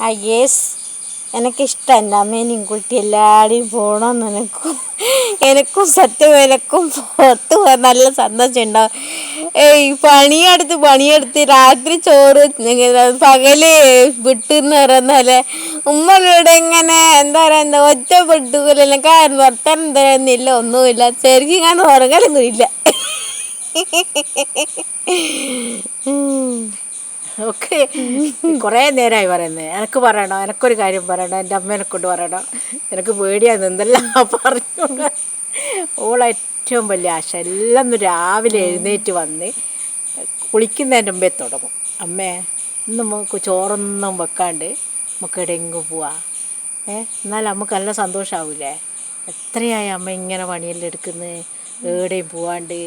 ആ യേസ് എനിക്കിഷ്ടം എന്റെ അമ്മേനെയും കുട്ടി എല്ലാവരെയും പോകണമെന്ന് എനിക്കും എനിക്കും സത്യം എനക്കും പുറത്ത് പോകാൻ നല്ല സന്തോഷം ഉണ്ടാവും ഏയ് പണിയെടുത്ത് പണിയെടുത്ത് രാത്രി ചോറ് പകൽ വിട്ടെന്ന് പറയുന്നപോലെ ഉമ്മയുടെ ഇങ്ങനെ എന്താ പറയുക എന്താ ഒറ്റ ഒറ്റപ്പെട്ടു കാരണം വർത്തനം തരുന്നില്ല ഒന്നുമില്ല. ശരിക്കും ഇങ്ങനെ ഉറങ്ങലൊന്നും ഇല്ല ഒക്കെ കുറേ നേരമായി പറയുന്നത് എനക്ക് പറയണോ എനക്കൊരു കാര്യം പറയണോ എന്റെ അമ്മേനെ കൊണ്ട് പറയണോ. എനിക്ക് പേടിയാന്ന് എന്തെല്ലാം പറഞ്ഞു. ഓളെ ഏറ്റവും വലിയ ആശ. എല്ലാം ഒന്ന് രാവിലെ എഴുന്നേറ്റ് വന്ന് കുളിക്കുന്നതിന്റെ മുമ്പേ തുടങ്ങും. അമ്മേ ഇന്ന് നമുക്ക് ചോറൊന്നും വെക്കാണ്ട് നമുക്ക് എവിടെയെങ്കിലും പോവാ. ഏ എന്നാൽ നമുക്ക് നല്ല സന്തോഷമാവൂലേ എത്രയായി അമ്മ ഇങ്ങനെ പണിയെല്ലാം എടുക്കുന്നത് എവിടെയും പോവാണ്ട്.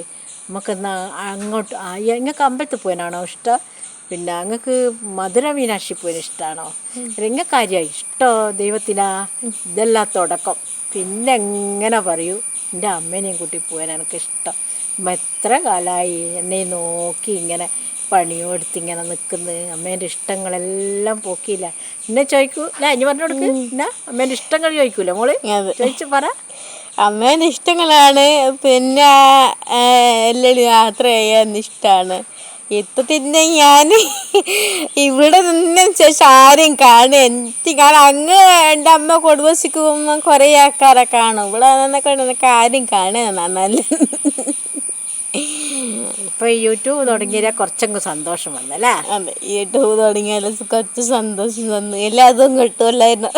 നമുക്കെന്നാ അങ്ങോട്ട് നിങ്ങൾക്ക് അമ്പലത്തിൽ പോയനാണോ ഇഷ്ടം? പിന്നെ അങ്ങക്ക് മധുര മീനാക്ഷി പോയിന് ഇഷ്ടമാണോ നിങ്ങൾക്ക് കാര്യമായി ഇഷ്ടോ ദൈവത്തിനാ? ഇതെല്ലാം തുടക്കം. പിന്നെ എങ്ങനെ പറയൂ? എന്റെ അമ്മേനെയും കൂട്ടി പോകാൻ എനിക്ക് ഇഷ്ടം. അമ്മ എത്ര കാലമായി എന്നെ നോക്കി ഇങ്ങനെ പണിയോടുത്ത് ഇങ്ങനെ നിൽക്കുന്നത് അമ്മേന്റെ ഇഷ്ടങ്ങളെല്ലാം പോക്കിയില്ല. എന്നെ ചോദിക്കൂ. അല്ല ഇനി പറഞ്ഞു കൊടുക്ക്. എന്നാ അമ്മേന്റെ ഇഷ്ടങ്ങൾ ചോദിക്കൂല മോൾ. ചോദിച്ചു പറ. അമ്മേന്റെ ഇഷ്ടങ്ങളാണ്. പിന്നെ എല്ലാം യാത്ര ചെയ്യാൻ ഇഷ്ടമാണ് ഇപ്പൊ പിന്നെ ഞാൻ ഇവിടെ നിന്നതിന് ശേഷം കാണും എനിക്ക് കാരണം അങ്ങ് എന്റെ അമ്മ കൊടുവശിക്കുമ്പോൾ പോകുമ്പോൾ കുറേ ആൾക്കാരെ കാണും. ഇവിടെ നിന്നൊക്കെ നിനക്ക് ആരും കാണുക നല്ല ഇപ്പൊ യൂട്യൂബ് തുടങ്ങിയാൽ കുറച്ചങ്ങ് സന്തോഷം വന്നല്ലേ? അതെ യൂട്യൂബ് തുടങ്ങിയാൽ കുറച്ച് സന്തോഷം തന്നു എല്ലാതും കിട്ടുമല്ലായിരുന്നു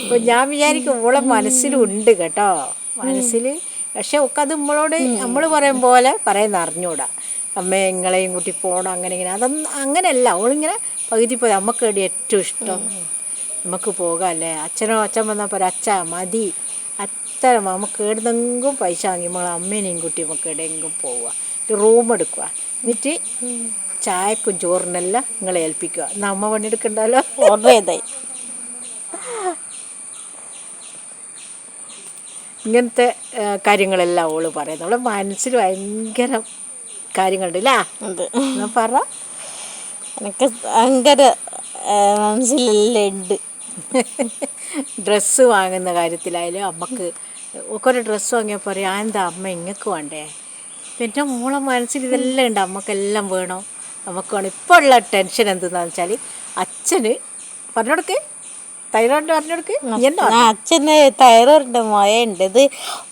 ഇപ്പൊ ഞാൻ വിചാരിക്കും ഓളെ മനസ്സിലുണ്ട് കേട്ടോ. മനസ്സിൽ പക്ഷെ ഒക്കെ അത് നമ്മളോട് നമ്മൾ പറയും പോലെ പറയുന്ന അറിഞ്ഞൂടാ. അമ്മ ഇങ്ങളെയും കൂട്ടി പോകണം അങ്ങനെ ഇങ്ങനെ. അതൊന്നും അങ്ങനെയല്ല. അവളിങ്ങനെ പകുതി പോയി. നമുക്ക് വേണ്ടി ഏറ്റവും ഇഷ്ടം. നമുക്ക് പോകാമല്ലേ അച്ഛനോ അച്ഛൻ വന്നാൽ പോരാ അച്ഛ മതി. അത്ര നമുക്ക് എവിടുന്നെങ്കും പൈസ വാങ്ങി നമ്മൾ അമ്മേനെയും കൂട്ടി നമുക്ക് എവിടെയെങ്കിലും പോവുക. റൂം എടുക്കുക. എന്നിട്ട് ചായക്കും ചോറിനെല്ലാം നിങ്ങളെ ഏൽപ്പിക്കുക. എന്നാൽ അമ്മ പണിയെടുക്കണ്ടല്ലോ? ഓർഡർ ചെയ്തായി ഇങ്ങനത്തെ ആ, കാര്യങ്ങളെല്ലാം ഓൾ പറയുന്നത് അവളെ മനസ്സിൽ ഭയങ്കര കാര്യങ്ങളുണ്ട് അല്ലേ പറ. എനിക്ക് ഭയങ്കര മനസ്സിൽ മനസ്സിലെല്ലാം ഉണ്ട്. ഡ്രസ്സ് വാങ്ങുന്ന കാര്യത്തിലായാലും അമ്മയ്ക്ക് ഒക്കെ ഒരു ഡ്രസ്സ് വാങ്ങിയാൽ പറയാം എന്താ അമ്മ ഇങ്ങക്ക് വേണ്ടേ? പിന്നെ മോളെ മനസ്സിൽ ഇതെല്ലാം ഉണ്ട്. അമ്മക്കെല്ലാം വേണം. നമുക്ക് വേണം. ഇപ്പോൾ ഉള്ള ടെൻഷൻ എന്തെന്നാന്ന് വെച്ചാൽ അച്ഛന് പറഞ്ഞോടുക്ക് തൈറോയിഡ് പറഞ്ഞോടുക്ക് അച്ഛന് തൈറോയിഡിന്റെ ഉണ്ട് ഇത്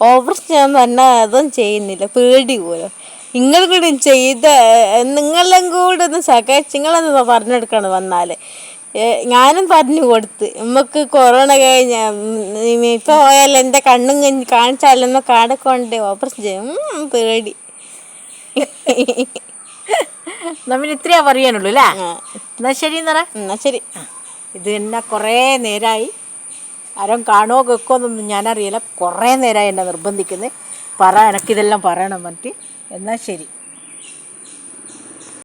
ഓപ്പറേഷൻ ഞാൻ പറഞ്ഞാൽ അതും ചെയ്യുന്നില്ല. പേടി പോലും. നിങ്ങൾ കൂടി ചെയ്ത നിങ്ങളെല്ലാം കൂടെ ഒന്ന് സഹായിച്ച് നിങ്ങളൊന്ന് പറഞ്ഞെടുക്കണം വന്നാൽ ഞാനും പറഞ്ഞു കൊടുത്ത്. നമുക്ക് കൊറോണ കഴിഞ്ഞ ഇപ്പൊ പോയാൽ എന്റെ കണ്ണും കഴിഞ്ഞ് കാണിച്ചാലൊന്നും കാടക്കൊണ്ട് ഓപ്പറേഷൻ ചെയ്യും. പേടി. നമ്മൾ ഇത്രയാ പറയാനുള്ളൂ അല്ലേ? എന്നാ ശരി എന്നറ എന്നാ ശരി. ഇത് എന്നെ കുറേ നേരമായി ആരും കാണുമോ കേൾക്കുമോ എന്നൊന്നും ഞാനറിയില്ല. കുറേ നേരമായി എന്നെ നിർബന്ധിക്കുന്നത് പറ എനിക്കിതെല്ലാം പറയണം മറ്റ് എന്നാൽ ശരി.